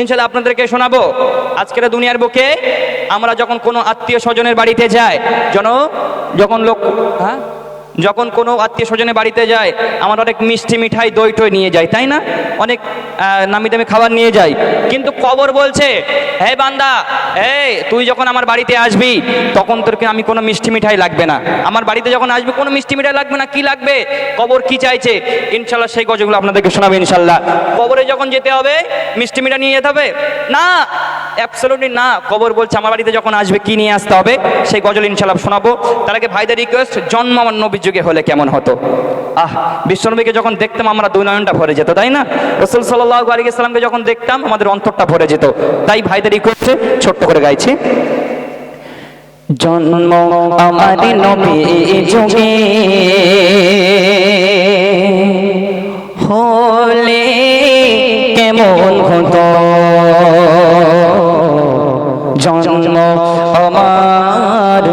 ইনশাল্লাহ আপনাদেরকে শোনাবো। আজকের দুনিয়ার বুকে আমরা যখন কোনো আত্মীয় স্বজনের বাড়িতে যাই জন যখন লোক হ্যাঁ? যখন কোনো আত্মীয় স্বজনের বাড়িতে যায়, আমার অনেক মিষ্টি মিঠাই দই টই নিয়ে যায়, তাই না? অনেক নামি দামি খাবার নিয়ে যায়। কিন্তু কবর বলছে, হে বান্দা, এই, তুই যখন আমার বাড়িতে আসবি, তখন তোরকে আমি কোনো মিষ্টি মিঠাই লাগবে না। আমার বাড়িতে যখন আসবি, কোনো মিষ্টি মিঠাই লাগবে না, কি লাগবে? কবর কি চাইছে? ইনশাল্লাহ সেই গজগুলো আপনাদেরকে শোনাবে ইনশাল্লাহ কবরে যখন যেতে হবে, মিষ্টি মিঠাই নিয়ে যেতে হবে? না অ্যাবসলিউটলি না। কবর বলছে, আমার বাড়িতে যখন আসবে, কি নিয়ে আসতে হবে? সেই গজল ইনশাল্লাহ শোনাবো। তার আগে ভাইদের রিকোয়েস্ট জন্ম আমার নবীর যুগে হলে কেমন হতো? আহ, বিশ্বনবীকে যখন দেখতাম, আমরা দুই নয়নটা ভরে যেত, তাই না? রসুল সাল্লাহ আলী ইসলামকে যখন দেখতাম, আমাদের অন্তরটা ভরে যেত। তাই ভাইদের রিকোয়েস্টে ছোট্ট করে গাইছি। জন্ম আমার নবী যুগে। হলে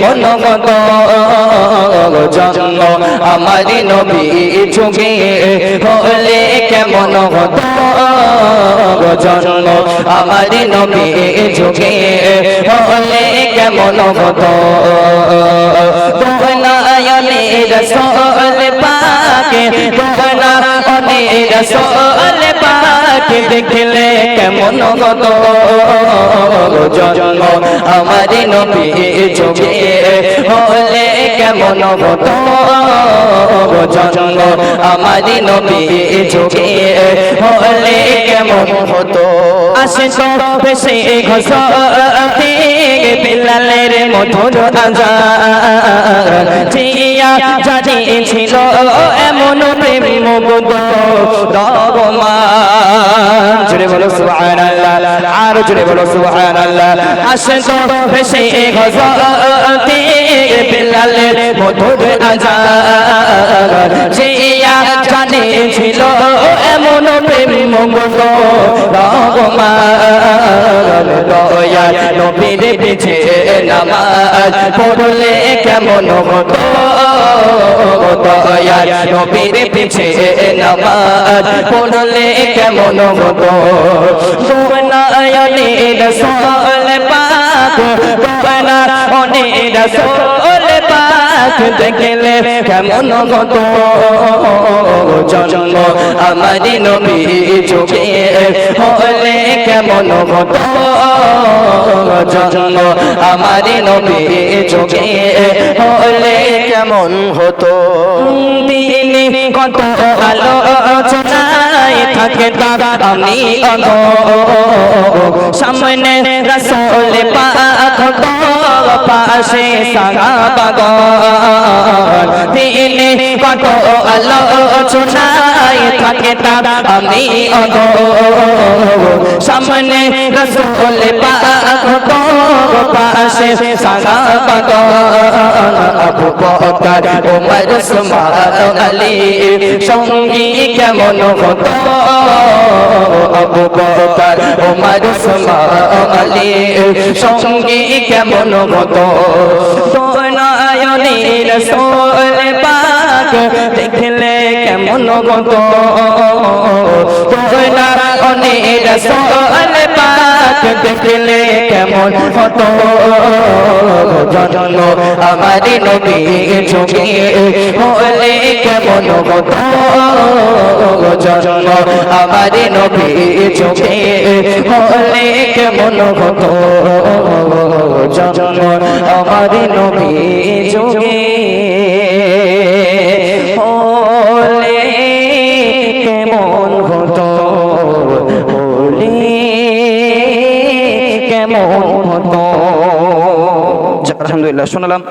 কেমন হতো জন্ম আমার নবী যুগে হলে কেমন হতো জন্ম আমার নবী যুগে হলে কেমন হতো বনায়নে রসোল পাক বনায়নে রসোল পাক দেখলে কেমন হতো জন্ম আমার নবী যুগে হলে কেমন হতো? জন্ম আমার নবী যুগে। হলে কেমন হতো? বিলালের মধুর আজান। জানিয়েছিল, এমন প্রেম মুগ্ধ রহমান জুড়ে আর জুড়ে বলো, সুবহানাল্লাহ। আসে তো ঘষতে বিলালের মধুর আজান জিয়া জানিয়েছিল এমন প্রেম মুগ্ধ রহমান। দয়া নবীর পিছে নামাজ পড়লে কেমন হতো? দয়া নবীর পিছে নামাজ পড়লে কেমন রসল পাক তোমনা অনে রসল পাক দেখলে কেমন হতো? জন্ম আমার নবী যুগে হলে কেমন হতো? জন্ম আমার নবী যুগে হলে কেমন হতো? দিনে কত আলোচনায় আমি অগ সামনে রসল পাশে সাগা দিনে কত আলোচনায় থাকে তারা আমি সামনে রসল তো পাশে সাগা বাগন, Abu Bakr Omar Usman, Ali. সঙ্গী কেমন হতো? Abu Bakr Omar Usman, Ali. সঙ্গী কেমন হতো? সোনায়নে রসুল পাক দেখলে কেমন হতো? সোনায়নে রসুল পাক দেখলে কেমন হতো? জন্ম আমার নবী যুগে হলে কেমন হতো? জন্ম আমার নবী যুগে হলে কেমন হতো? জন্ম আমার নবী যুগে আলহামদুলিল্লাহ শোনালাম।